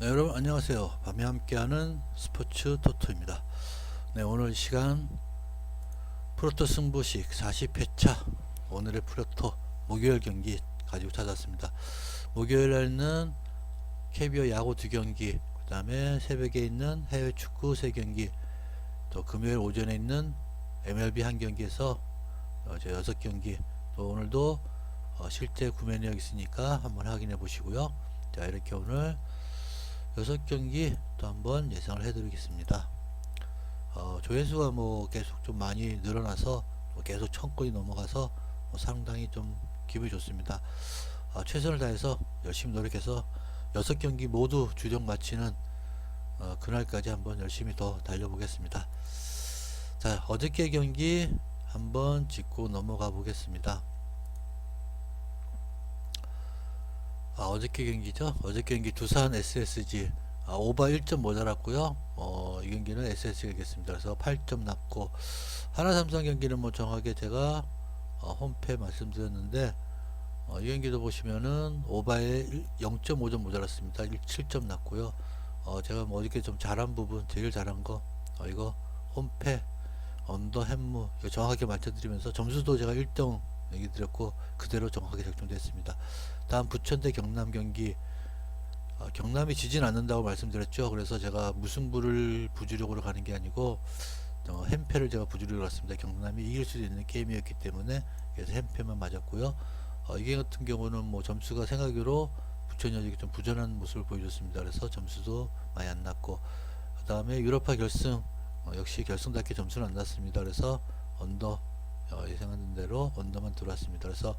네, 여러분 안녕하세요. 밤에 함께하는 스포츠 토토입니다. 네, 오늘 시간 프로토 승부식 40회차 오늘의 프로토 목요일 경기 가지고 찾았습니다. 목요일 날은 KBO 야구 두 경기, 그 다음에 새벽에 있는 해외 축구 세 경기, 또 금요일 오전에 있는 MLB 한 경기에서 어, 제 여섯 경기, 또 오늘도 어, 실제 구매 내역 있으니까 한번 확인해 보시고요. 자 이렇게 오늘 여섯 경기 또 한번 예상을 해드리겠습니다. 어, 조회수가 뭐 계속 좀 많이 늘어나서 뭐 계속 천건이 넘어가서 뭐 상당히 좀 기분이 좋습니다. 어, 최선을 다해서 열심히 노력해서 여섯 경기 모두 주력 마치는 어, 그날까지 한번 열심히 더 달려보겠습니다. 자 어저께 경기 한번 짚고 넘어가 보겠습니다. 아, 어저께 경기죠. 어저께 경기 두산 SSG 아, 오바 1점 모자랐고요. 어, 이 경기는 SSG가 이겼습니다. 그래서 8점 났고 하나 삼성 경기는 뭐 정확하게 제가 어, 홈페 말씀드렸는데 어, 이 경기도 보시면은 오바에 0.5점 모자랐습니다. 7점 났고요. 어, 제가 뭐 어저께 좀 잘한 부분, 제일 잘한 거 어, 이거 홈페 언더 햄무 정확하게 맞춰드리면서 점수도 제가 1등 얘기 드렸고 그대로 정확하게 적중됐습니다. 다음 부천 대 경남 경기 어, 경남이 지진 않는다고 말씀드렸죠. 그래서 제가 무승부를 부주력으로 가는 게 아니고 어, 햄패를 제가 부주력으로 갔습니다. 경남이 이길 수도 있는 게임이었기 때문에 그래서 햄패만 맞았고요. 어, 이게 같은 경우는 뭐 점수가 생각으로 부천 여직이 좀 부전한 모습을 보여줬습니다. 그래서 점수도 많이 안 났고 그 다음에 유럽파 결승 어, 역시 결승답게 점수는 안 났습니다. 그래서 언더 어, 예상하는 대로 언더만 들어왔습니다. 그래서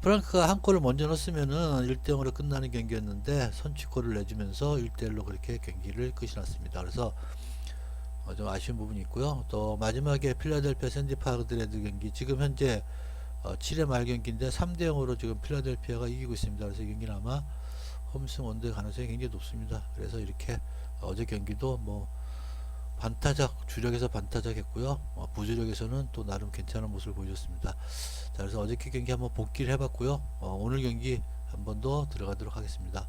프랑크가 한 골을 먼저 넣었으면은 1대0으로 끝나는 경기였는데 선취골을 내주면서 1대1로 그렇게 경기를 끝이 났습니다. 그래서 어, 좀 아쉬운 부분이 있고요. 또 마지막에 필라델피아 샌디파드레드 경기 지금 현재 어, 7회 말 경기인데 3대0으로 지금 필라델피아가 이기고 있습니다. 그래서 이 경기는 아마 홈승 원더의 가능성이 굉장히 높습니다. 그래서 이렇게 어제 경기도 뭐 반타작 주력에서 반타작 했고요. 어, 부주력에서는 또 나름 괜찮은 모습을 보여줬습니다. 자, 그래서 어저께 경기 한번 복귀를 해봤고요. 어, 오늘 경기 한 번 더 들어가도록 하겠습니다.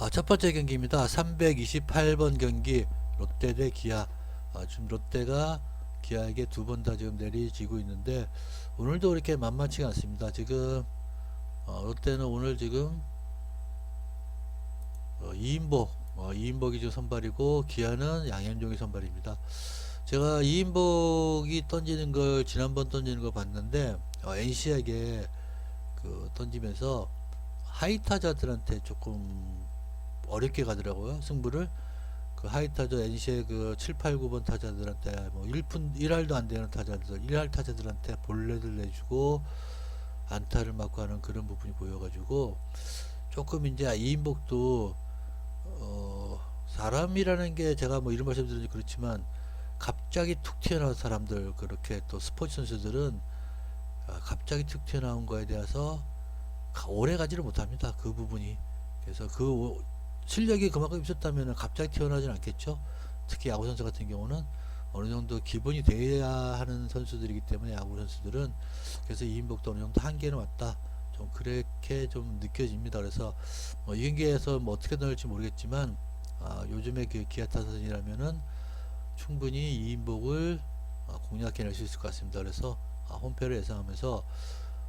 아, 첫 번째 경기입니다. 328번 경기 롯데 대 기아. 아, 지금 롯데가 기아에게 두 번 다 지금 내리지고 있는데 오늘도 그렇게 만만치가 않습니다. 지금 어, 롯데는 오늘 지금 어, 2인복 어, 이인복이 선발이고 기아는 양현종이 선발입니다. 제가 이인복이 던지는 걸 지난번 던지는 걸 봤는데 어, NC에게 그 던지면서 하이타자들한테 조금 어렵게 가더라고요 승부를 그 하이타자 NC의 그 7, 8, 9번 타자들한테 뭐 1분 1할도 안 되는 타자들 1할 타자들한테 볼넷을 내주고 안타를 맞고 하는 그런 부분이 보여가지고 조금 이제 이인복도 어, 사람이라는 게 제가 뭐 이런 말씀 드리지 그렇지만 갑자기 툭 튀어나온 사람들 그렇게 또 스포츠 선수들은 아, 갑자기 툭 튀어나온 거에 대해서 가- 오래 가지를 못합니다 그 부분이. 그래서 그 오- 실력이 그만큼 있었다면 갑자기 튀어나오진 않겠죠. 특히 야구 선수 같은 경우는 어느 정도 기본이 돼야 하는 선수들이기 때문에 야구 선수들은 그래서 이인복도 어느 정도 한계는 왔다 좀 그렇게 좀 느껴집니다 그래서 뭐 이 경기에서 뭐 어떻게 나올지 모르겠지만 아, 요즘에 그 기아 타선이라면은 충분히 이인복을 어, 공략해낼 수 있을 것 같습니다. 그래서 아, 홈패를 예상하면서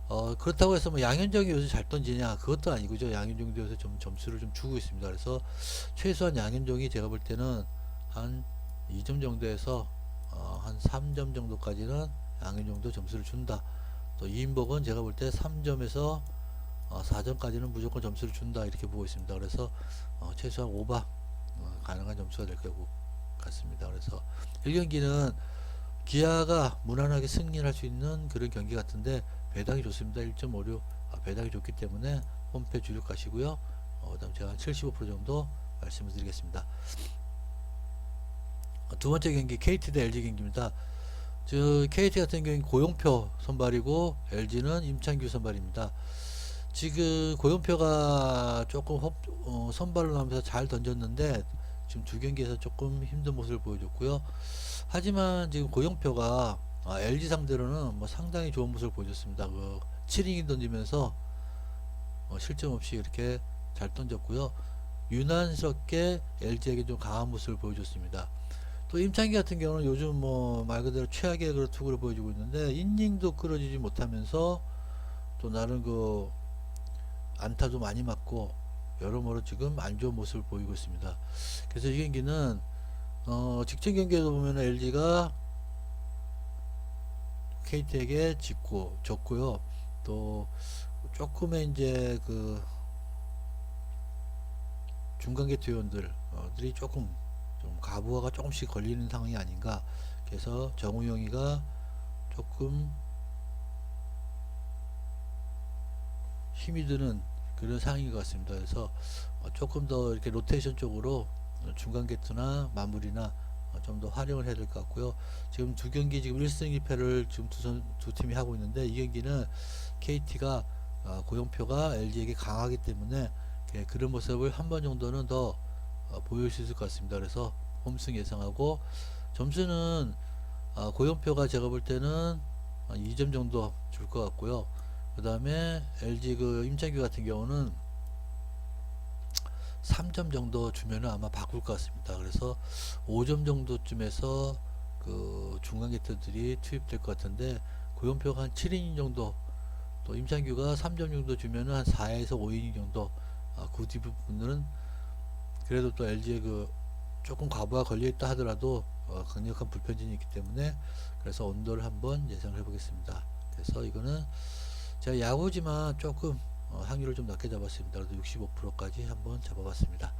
어, 그렇다고 해서 뭐 양현종이 요새 잘 던지냐 그것도 아니고죠. 양현종도 요새 좀 점수를 좀 주고 있습니다. 그래서 최소한 양현종이 제가 볼 때는 한 2점 정도에서 어, 한 3점 정도까지는 양현종도 점수를 준다. 또 이인복은 제가 볼 때 3점에서 어, 4점까지는 무조건 점수를 준다 이렇게 보고 있습니다. 그래서 어, 최소한 5바 어, 가능한 점수가 될것 같습니다. 그래서 1경기는 기아가 무난하게 승리를 할 수 있는 그런 경기 같은데 배당이 좋습니다. 1.56 아, 배당이 좋기 때문에 홈페 주력 가시고요. 어, 그다음 제가 한 75% 정도 말씀을 드리겠습니다. 어, 두 번째 경기 KT 대 LG 경기입니다. 저 KT 같은 경우는 고용표 선발이고 LG는 임창규 선발입니다. 지금 고용표가 조금 헛- 어, 선발을 하면서 잘 던졌는데 지금 두 경기에서 조금 힘든 모습을 보여줬고요. 하지만 지금 고용표가 아, LG 상대로는 뭐 상당히 좋은 모습을 보여줬습니다. 그 7이닝 던지면서 어, 실점 없이 이렇게 잘 던졌고요. 유난스럽게 LG에게 좀 강한 모습을 보여줬습니다. 또 임창기 같은 경우는 요즘 뭐 말 그대로 최악의 그 투구를 보여주고 있는데 인닝도 끌어주지 못하면서 또 나름 그 안타도 많이 맞고 여러모로 지금 안 좋은 모습을 보이고 있습니다. 그래서 이 경기는 어 직전 경기에도 보면 LG가 KT에게 짓고 졌고요. 또 조금의 이제 그 중간계 투원들들이 조금 좀 가부화가 조금씩 걸리는 상황이 아닌가. 그래서 정우영이가 조금 힘이 드는 그런 상황인 것 같습니다. 그래서 어, 조금 더 이렇게 로테이션 쪽으로 중간 게트나 마무리나 어, 좀더 활용을 해야 될 것 같고요. 지금 두 경기 지금 1승 2패를 지금 두, 선, 두 팀이 하고 있는데 이 경기는 KT가 어, 고용표가 LG에게 강하기 때문에 예, 그런 모습을 한 번 정도는 더 어, 보일 수 있을 것 같습니다. 그래서 홈승 예상하고 점수는 어, 고용표가 제가 볼 때는 한 2점 정도 줄 것 같고요. 그 다음에 LG 그 임창규 같은 경우는 3점 정도 주면은 아마 바꿀 것 같습니다. 그래서 5점 정도쯤에서 그 중간 게터들이 투입될 것 같은데 고용표가 한 7이닝 정도 또 임창규가 3점 정도 주면은 한 4에서 5이닝 정도 아, 그 뒷부분은 그래도 또 LG의 그 조금 과부하 걸려 있다 하더라도 어, 강력한 불편진이 있기 때문에 그래서 온도를 한번 예상을 해보겠습니다. 그래서 이거는 제가 야구지만 조금 어, 확률을 좀 낮게 잡았습니다. 그래도 65%까지 한번 잡아봤습니다.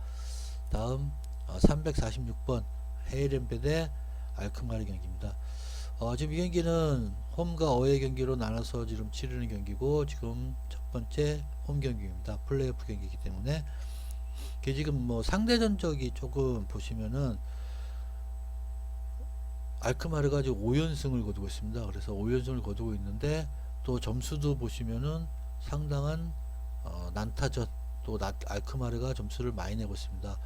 다음 어, 346번 헤이렌베 대 알크마리 경기입니다. 어, 지금 이 경기는 홈과 어웨이 경기로 나눠서 지금 치르는 경기고 지금 첫 번째 홈 경기입니다. 플레이오프 경기이기 때문에 이게 지금 뭐 상대 전적이 조금 보시면은 알크마르가 지금 5연승을 거두고 있습니다. 그래서 5연승을 거두고 있는데 또 점수도 보시면은 상당한 어, 난타전 또 나, 알크마르가 점수를 많이 내고 있습니다.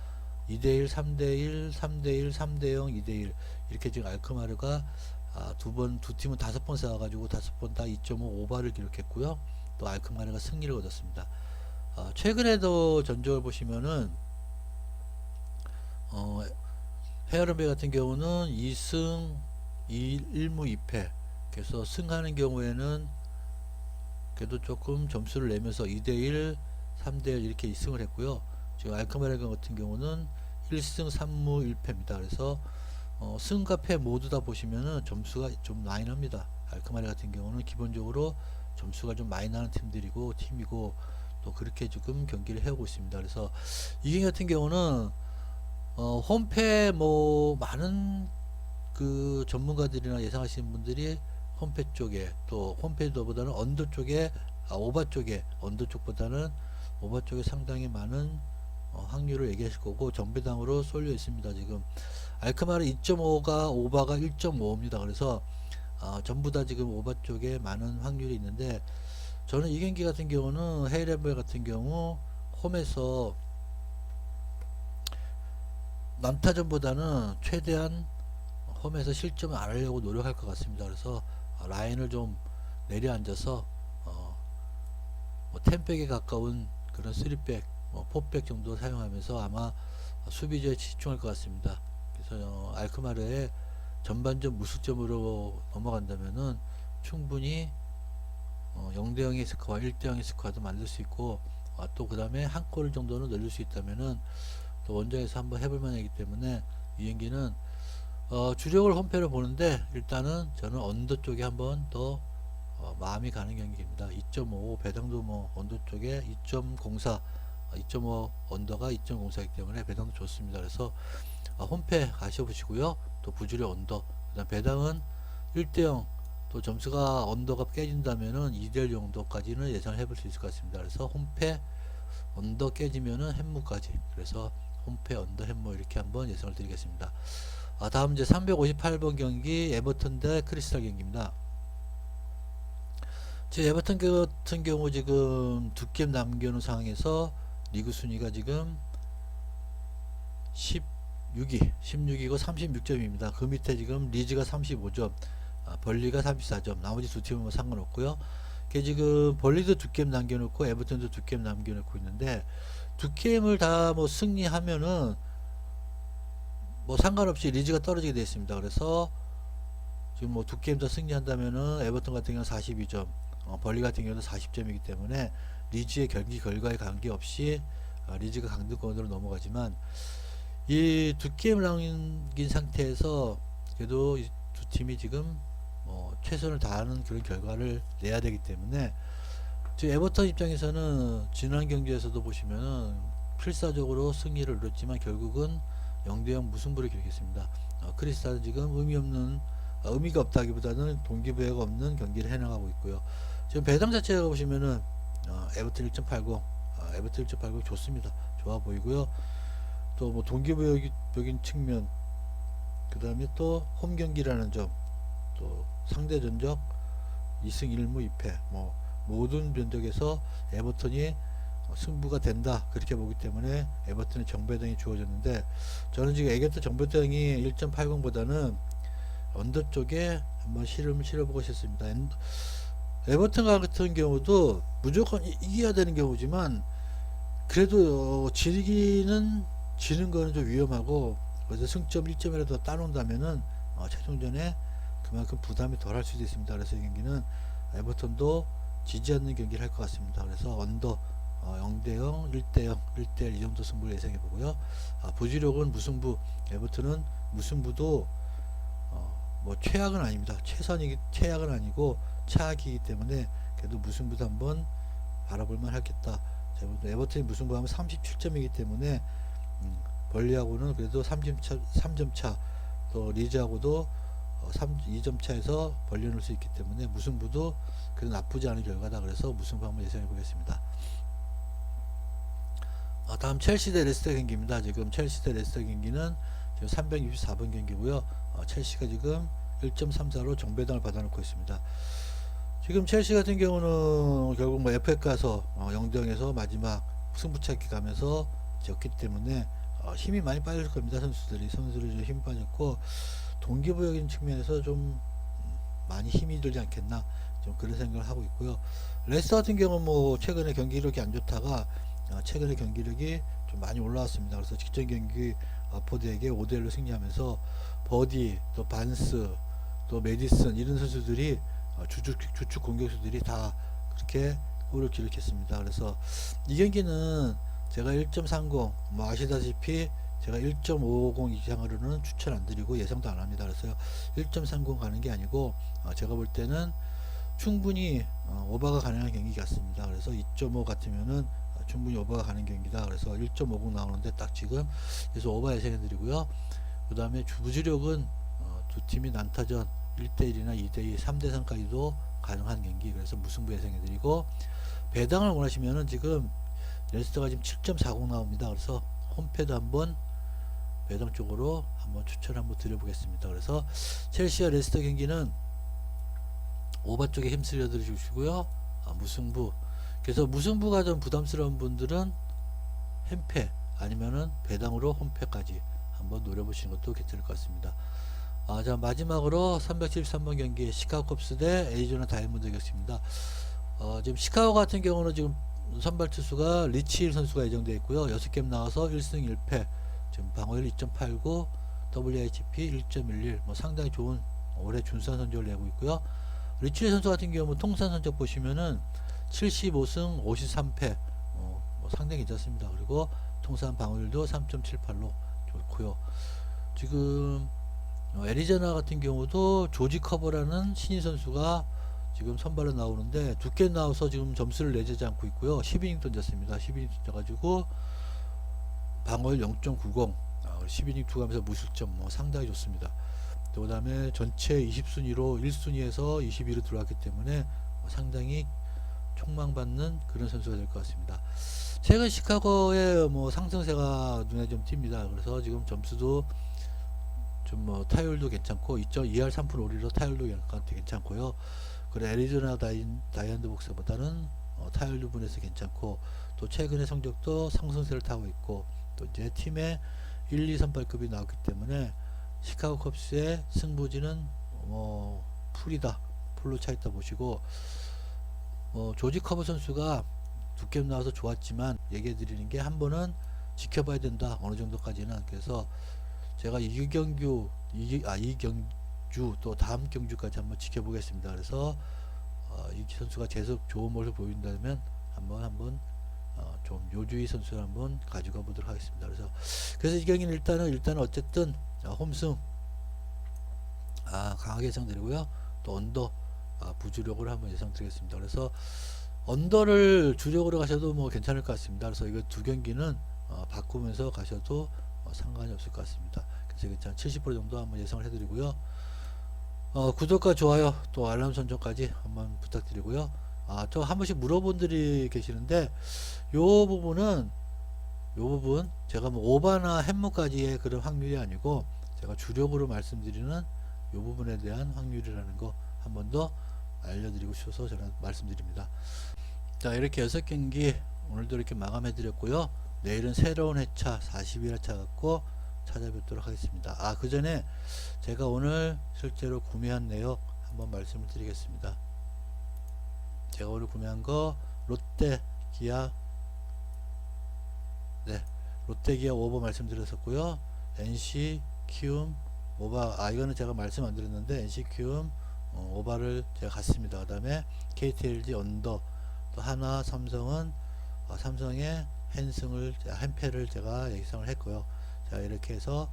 2대1, 3대1, 3대1, 3대0, 2대1 이렇게 지금 알크마르가 아, 두 번, 두 팀은 다섯 번 싸워가지고 다섯 번 다 2.5 오버를 기록했고요. 또 알크마르가 승리를 얻었습니다. 어, 최근에도 전적을 보시면은 어, 헤어런베 같은 경우는 2승 2, 1무 2패. 그래서 승하는 경우에는 그래도 조금 점수를 내면서 2대1 3대1 이렇게 2승을 했고요. 지금 알카메라가 같은 경우는 1승 3무 1패입니다. 그래서 어, 승과 패 모두 다 보시면은 점수가 좀 많이 납니다. 알카메라 같은 경우는 기본적으로 점수가 좀 많이 나는 팀들이고 팀이고 또 그렇게 지금 경기를 해오고 있습니다. 그래서 이 경기 같은 경우는 어, 홈페 뭐 많은 그 전문가들이나 예상하시는 분들이 홈페 쪽에 또 홈페보다는 언더 쪽에 아, 오바 쪽에 언더 쪽보다는 오바 쪽에 상당히 많은 어, 확률을 얘기하실 거고 정배당으로 쏠려 있습니다 지금. 알크마르 2.5가 오바가 1.5입니다. 그래서 어, 전부 다 지금 오바 쪽에 많은 확률이 있는데 저는 이 경기 같은 경우는 헤이레벨 같은 경우 홈에서 남타전보다는 최대한 홈에서 실점을 안 하려고 노력할 것 같습니다. 그래서 어, 라인을 좀 내려앉아서 어, 뭐 10백에 가까운 그런 3백, 뭐 4백 정도 사용하면서 아마 수비조에 집중할 것 같습니다. 그래서 어, 알크마르의 전반전 무수점으로 넘어간다면은 충분히 어, 0대 0의 스코어, 1대 0의 스코어도 만들 수 있고 어, 또그 다음에 한 골 정도는 넣을 수 있다면은 또 원정에서 한번 해볼 만하기 때문에 이 경기는 어, 주력을 홈패로 보는데 일단은 저는 언더 쪽에 한번 더 어, 마음이 가는 경기입니다. 2.5 배당도 뭐 언더 쪽에 2.04 2.5 언더가 2.04이기 때문에 배당도 좋습니다. 그래서 어, 홈패 가셔보시고요. 또 부주력 언더 그다음 배당은 1대0 또 점수가 언더가 깨진다면은 2대1 정도까지는 예상을 해볼 수 있을 것 같습니다. 그래서 홈패 언더 깨지면은 햄무까지 그래서 홈페 언더 햄머 이렇게 한번 예상을 드리겠습니다. 아, 다음 이제 358번 경기 에버턴 대 크리스탈 경기입니다. 지금 에버턴 같은 경우 지금 두 게임 남겨놓은 상황에서 리그 순위가 지금 16위, 16위고 36점입니다. 그 밑에 지금 리즈가 35점, 아, 벌리가 34점, 나머지 두 팀은 뭐 상관없고요. 그 지금 벌리도 두 게임 남겨놓고 에버튼도 두 게임 남겨놓고 있는데 두 게임을 다 뭐 승리하면은 뭐 상관없이 리즈가 떨어지게 되어 있습니다. 그래서 지금 뭐 두 게임 더 승리한다면은 에버튼 같은 경우는 42점, 어, 벌리 같은 경우는 40점이기 때문에 리즈의 경기 결과에 관계없이 어, 리즈가 강등권으로 넘어가지만 이 두 게임을 남긴 상태에서 그래도 이두 팀이 지금 어, 최선을 다하는 그런 결과를 내야 되기 때문에 지금 에버턴 입장에서는 지난 경기에서도 보시면은 필사적으로 승리를 이뤘지만 결국은 0대0 무승부를 기록했습니다. 어, 크리스탈은 지금 의미 없는 어, 의미가 없다기보다는 동기부여가 없는 경기를 해나가고 있고요. 지금 배당 자체가 보시면은 어, 에버튼 1.80, 어, 에버튼 1.80 좋습니다. 좋아 보이고요. 또 뭐 동기부여적인 측면, 그 다음에 또 홈 경기라는 점, 또 상대 전적 2승 1무 2패, 뭐 모든 면적에서 에버턴이 어, 승부가 된다 그렇게 보기 때문에 에버튼의 정배당이 주어졌는데 저는 지금 에게트 정배당이 1.80보다는 언더 쪽에 한번 실험 실어보고 싶습니다. 엔- 에버튼 같은 경우도 무조건 이- 이겨야 되는 경우지만 그래도 어, 지기는 지는 거는 좀 위험하고 그래서 승점 1점이라도 따놓는다면은 어, 최종전에 그만큼 부담이 덜 할 수도 있습니다. 그래서 이 경기는 에버턴도 지지 않는 경기를 할 것 같습니다. 그래서 언더 어, 0대0, 1대0, 1대1 이 정도 승부를 예상해 보고요. 아, 부지력은 무승부, 에버튼은 무승부도 어, 뭐 최악은 아닙니다. 최선이기 최악은 아니고 차악이기 때문에 그래도 무승부도 한번 바라볼만 하겠다. 에버튼이 무승부하면 37점이기 때문에 음, 벌리하고는 그래도 3점 차, 3점 차, 또 리즈하고도 어, 3, 2점 차에서 벌려놓을 수 있기 때문에 무승부도 그래도 나쁘지 않은 결과다. 그래서 무승부 한번 예상해 보겠습니다. 아, 다음 첼시 대 레스터 경기입니다. 지금 첼시 대 레스터 경기는 지금 364번 경기고요. 어, 첼시가 지금 1.34로 정배당을 받아놓고 있습니다. 지금 첼시 같은 경우는 결국 뭐 FA 가서 어, 0대0에서 마지막 승부차기 가면서 졌기 때문에 어, 힘이 많이 빠질 겁니다. 선수들이 선수들이 좀 힘이 빠졌고 동기부여적인 측면에서 좀 음, 많이 힘이 들지 않겠나 좀 그런 생각을 하고 있고요. 레스터 같은 경우는 뭐 최근에 경기력이 안 좋다가 어, 최근에 경기력이 좀 많이 올라왔습니다. 그래서 직전 경기 와포드에게 5대1로 승리하면서 버디, 또 반스, 또 메디슨 이런 선수들이 어, 주축, 주축 공격수들이 다 그렇게 골을 기록했습니다. 그래서 이 경기는 제가 1.30, 뭐 아시다시피 제가 1.50 이상으로는 추천 안 드리고 예상도 안 합니다. 그래서 1.30 가는 게 아니고 어, 제가 볼 때는 충분히 어, 오버가 가능한 경기 같습니다. 그래서 2.5 같으면은 어, 충분히 오버가 가는 경기다. 그래서 1.50 나오는데 딱 지금 그래서 오버 예상해 드리고요. 그 다음에 주부주력은 어, 두 팀이 난타전 1대1이나 2대2, 3대3까지도 가능한 경기. 그래서 무승부 예상해 드리고 배당을 원하시면은 지금 레스터가 지금 7.40 나옵니다. 그래서 홈패드 한번 배당 쪽으로 한번 추천 한번 드려보겠습니다. 그래서 첼시와 레스터 경기는 오바 쪽에 힘쓰려 드리시고요. 아, 무승부. 그래서 무승부가 좀 부담스러운 분들은 햄패 아니면은 배당으로 홈패까지 한번 노려보시는 것도 괜찮을 것 같습니다. 아, 자 마지막으로 373번 경기 시카고 컵스 대 애리조나 다이아몬드 격입니다. 어, 지금 시카고 같은 경우는 지금 선발 투수가 리치일 선수가 예정되어 있고요. 6게임 나와서 1승 1패. 지금 방어율 2.89, WHP 1.11. 뭐 상당히 좋은 올해 준수한 성적을 내고 있고요. 리치일 선수 같은 경우 뭐 통산 성적 보시면은 75승 53패. 어, 뭐 상당히 괜찮습니다. 그리고 통산 방어율도 3.78로 좋고요. 지금 어, 애리조나 같은 경우도 조지 커버라는 신인 선수가 지금 선발로 나오는데 두개 나와서 지금 점수를 내주지 않고 있고요. 12이닝 던졌습니다. 12이닝 던져가지고 방어율 0.90, 아, 12이닝 투구하면서 무실점 뭐 상당히 좋습니다. 그 다음에 전체 20순위로 1순위에서 22로 들어왔기 때문에 뭐 상당히 촉망받는 그런 선수가 될 것 같습니다. 최근 시카고의 뭐 상승세가 눈에 좀 띕니다. 그래서 지금 점수도 좀 뭐 타율도 괜찮고 2.2할 3푼 5리로 타율도 괜찮고요. 그래 애리조나 다인, 다이언드 복서보다는 어, 타율 부분에서 괜찮고 또 최근의 성적도 상승세를 타고 있고 또 이제 팀의 1, 2 선발급이 나왔기 때문에 시카고 컵스의 승부지는 뭐 풀이다 풀로 차 있다 보시고 어, 조지 커버 선수가 두 게임 나와서 좋았지만 얘기해 드리는 게 한 번은 지켜봐야 된다 어느 정도까지는. 그래서 제가 이경규 이, 아 이경주 또 다음 경주까지 한번 지켜보겠습니다. 그래서 어, 이 선수가 계속 좋은 모습을 보인다면 한번 한번 어, 좀 요주의 선수를 한번 가져가 보도록 하겠습니다 그래서 그래서 이 경기는 일단은 일단은 어쨌든 어, 홈승 아 강하게 예상드리고요 또 언더 아, 부주력으로 한번 예상드리겠습니다 그래서 언더를 주력으로 가셔도 뭐 괜찮을 것 같습니다. 그래서 이거 두 경기는 어, 바꾸면서 가셔도 어, 상관이 없을 것 같습니다. 그래서 이거 한70% 정도 한번 예상을 해드리고요. 어, 구독과 좋아요 또 알람 설정까지 한번 부탁드리고요. 아, 저 한 번씩 물어본 분들이 계시는데 요 부분은 요 부분 제가 뭐 오바나 햄무까지의 그런 확률이 아니고 제가 주력으로 말씀드리는 요 부분에 대한 확률이라는 거 한 번 더 알려드리고 싶어서 제가 말씀드립니다. 자 이렇게 여섯 경기 오늘도 이렇게 마감해 드렸고요. 내일은 새로운 회차 41회차 갖고 찾아뵙도록 하겠습니다. 아 그 전에 제가 오늘 실제로 구매한 내역 한번 말씀을 드리겠습니다. 제가 오늘 구매한 거 롯데 기아 네 롯데 기아 오버 말씀드렸었고요 NC 키움 오바 아 이거는 제가 말씀 안 드렸는데 NC 키움 어, 오바를 제가 갔습니다 그 다음에 KTLG 언더 또 하나 삼성은 어, 삼성의 헨승을 한패를 제가 예상을 했고요. 자 이렇게 해서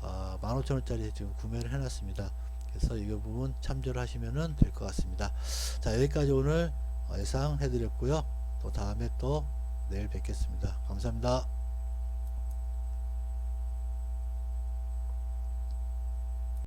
어, 15,000원짜리 지금 구매를 해놨습니다. 그래서 이 부분 참조를 하시면 될 것 같습니다. 자 여기까지 오늘 어, 예상해드렸고요. 또 다음에 또 내일 뵙겠습니다. 감사합니다.